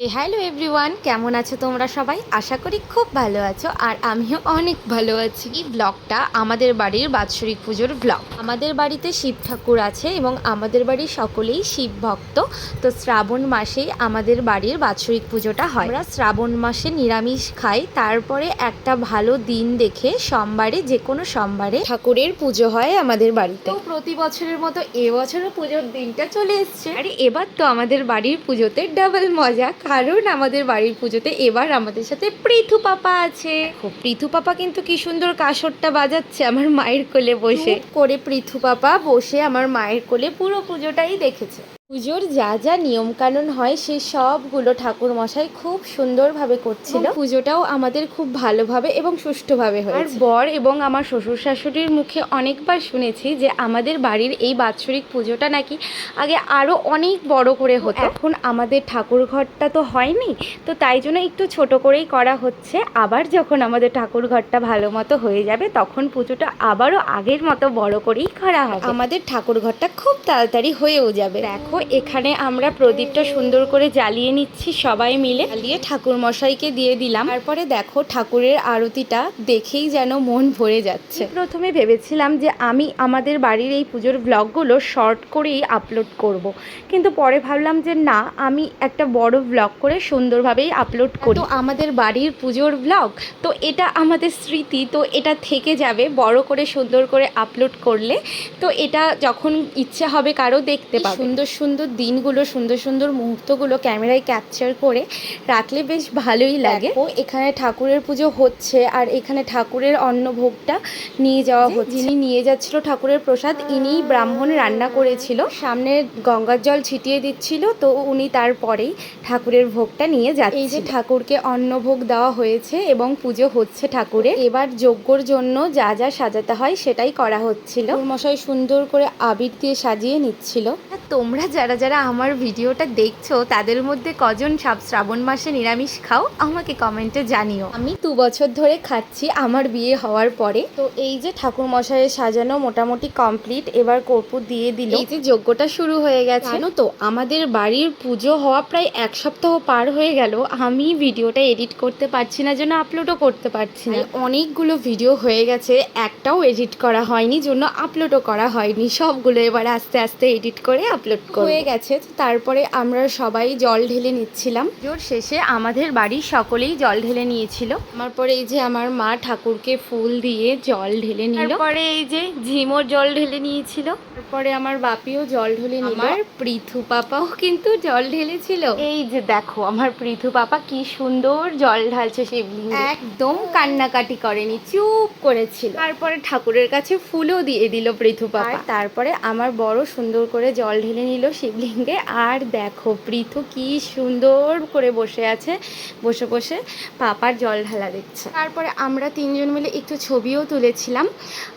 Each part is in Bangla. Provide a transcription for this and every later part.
হ্যালো এভরিওয়ান কেমন আছো তোমরা সবাই? আশা করি খুব ভালো আছো আর আমিও অনেক ভালো আছি। এই ব্লগটা আমাদের বাড়ির বাৎসরিক পুজোর ব্লগ আমাদের বাড়িতে শিব ঠাকুর আছে এবং আমাদের বাড়ির সকলেই শিব ভক্ত। তো শ্রাবণ মাসেই আমাদের বাড়ির বাৎসরিক পুজোটা হয়। আমরা শ্রাবণ মাসে নিরামিষ খাই। তারপরে একটা ভালো দিন দেখে সোমবারে যে কোনো সোমবারে ঠাকুরের পুজো হয় আমাদের বাড়িতে। প্রতি বছরের মতো এবছরও পুজোর দিনটা চলে এসছে। আর এবার তো আমাদের বাড়ির পুজোতে ডাবল মজা। কারণ আমাদের বাড়ির পুজোতে এবার আমাদের সাথে পৃথু পাপা আছে। খুব পৃথু পাপা কিন্তু কি সুন্দর কাসরটা বাজাচ্ছে আমার মায়ের কোলে বসে। করে পৃথু পাপা বসে আমার মায়ের কোলে পুরো পুজোটাই দেখেছে। পুজোর যা যা নিয়ম কানুন হয় সে সবগুলো ঠাকুর মশাই খুব সুন্দরভাবে করছিল। পুজোটাও আমাদের খুব ভালোভাবে এবং সুষ্ঠুভাবে হয় আর বর এবং আমার শ্বশুর শাশুড়ির মুখে অনেকবার শুনেছি যে আমাদের বাড়ির এই বাৎসরিক পুজোটা নাকি আগে আরও অনেক বড় করে হতো। এখন আমাদের ঠাকুর ঘরটা তো হয়নি তো তাই জন্য একটু ছোট করেই করা হচ্ছে। আবার যখন আমাদের ঠাকুর ঘরটা ভালো মতো হয়ে যাবে তখন পুজোটা আবারও আগের মতো বড় করেই করা হবে। আমাদের ঠাকুর ঘরটা খুব তাড়াতাড়ি হয়েও যাবে। দেখো এখানে আমরা প্রদীপটা সুন্দর করে জ্বালিয়ে নিচ্ছি সবাই মিলে। জ্বালিয়ে ঠাকুর মশাইকে দিয়ে দিলাম। তারপরে দেখো ঠাকুরের আরতিটা দেখেই যেন মন ভরে যাচ্ছে। প্রথমে ভেবেছিলাম যে আমি আমাদের বাড়ির এই পুজোর ব্লগগুলো শর্ট করেই আপলোড করব। কিন্তু পরে ভাবলাম যে না আমি একটা বড় ব্লগ করে সুন্দরভাবেই আপলোড করি। তো আমাদের বাড়ির পুজোর ব্লগ তো এটা আমাদের স্মৃতি। তো এটা থেকে যাবে বড় করে সুন্দর করে আপলোড করলে। তো এটা যখন ইচ্ছে হবে কারও দেখতে পাবে। সুন্দর সুন্দর দিনগুলো সুন্দর সুন্দর মুহূর্তগুলো ক্যামেরায় ক্যাপচার করে রাখলে বেশ ভালোই লাগে। ও এখানে ঠাকুরের পুজো হচ্ছে আর এখানে ঠাকুরের অন্নভোগটা নিয়ে যাওয়া হচ্ছে। যিনি নিয়ে যাচ্ছিল ঠাকুরের প্রসাদ ইনিই ব্রাহ্মণ রান্না করেছিল। সামনে গঙ্গার জল ছিটিয়ে দিচ্ছিল তো উনি তারপরেই ঠাকুরের ভোগটা নিয়ে যাচ্ছে এই যে ঠাকুরকে অন্নভোগ দেওয়া হয়েছে এবং পুজো হচ্ছে ঠাকুরের। এবার যজ্ঞর জন্য যা যা সাজাতে হয় সেটাই করা হচ্ছিল। মশাই সুন্দর করে আবির দিয়ে সাজিয়ে নিচ্ছিল। তোমরা যারা যারা আমার ভিডিওটা দেখছ, তাদের মধ্যে কজন সব শ্রাবণ মাসে নিরামিষ খাও, আমাকে কমেন্টে জানিও। আমি দু বছর ধরে খাচ্ছি, আমার বিয়ে হওয়ার পরে। তো এই যে ঠাকুর মশাইয়ের সাজানো মোটামুটি কমপ্লিট এবার কর্পূর দিয়ে দিল। এই যে যজ্ঞটা শুরু হয়ে গেছে। জানো তো, আমাদের বাড়ির পুজো হওয়া প্রায় এক সপ্তাহ পার হয়ে গেল। আমি ভিডিওটা এডিট করতে পারছি না জন্য আপলোডও করতে পারছি না। অনেকগুলো ভিডিও হয়ে গেছে, একটাও এডিট করা হয়নি জন্য আপলোডও করা হয়নি। সবগুলো এবার আস্তে আস্তে এডিট করে আপলোড হয়ে গেছে তারপরে আমরা সবাই জল ঢেলে নিচ্ছিলাম। জোর শেষে আমাদের বাড়ির সকলেই জল ঢেলে নিয়েছিল। আমার পরে এই যে আমার মা ঠাকুরকে ফুল দিয়ে জল ঢেলে নিল। পরে এই যে ঝিমোর জল ঢেলে নিয়েছিল। তারপরে আমার বাপিও জল ঢেলে আমার পৃথু পাপাও কিন্তু জল ঢেলেছিল। এই যে দেখো আমার পৃথু পাপা কি সুন্দর জল ঢালছে শিবলিঙ্গে একদম কান্নাকাটি করেনি চুপ করেছিল। তারপরে ঠাকুরের কাছে ফুলও দিয়ে দিল পৃথু পাপা। তারপরে আমার বড় সুন্দর করে জল ঢেলে নিল শিবলিঙ্গে। আর দেখো, পৃথু কি সুন্দর করে বসে আছে, বসে বসে পাপার জল ঢালা দেখছে। তারপরে আমরা তিনজন মিলে একটু ছবিও তুলেছিলাম।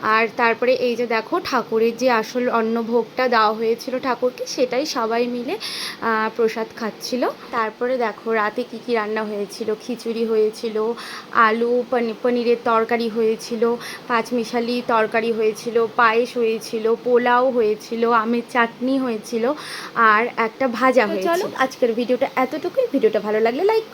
আর তারপরে এই যে দেখো, ঠাকুরের যে আসল অন্নভোগটা দেওয়া হয়েছিল ঠাকুরকে, সেটাই সবাই মিলে প্রসাদ খাচ্ছিল। তারপরে দেখো, রাতে কি কি রান্না হয়েছিল? খিচুড়ি হয়েছিল, আলু, পনি- পনিরের তরকারি হয়েছিল, পাঁচমিশালি তরকারি হয়েছিল, পায়েস হয়েছিল, পোলাও হয়েছিল, আমের চাটনি হয়েছিল আর একটা ভাজা হয়েছিল। আজকের ভিডিওটা এতটুকুই। ভিডিওটা ভালো লাগলে লাইক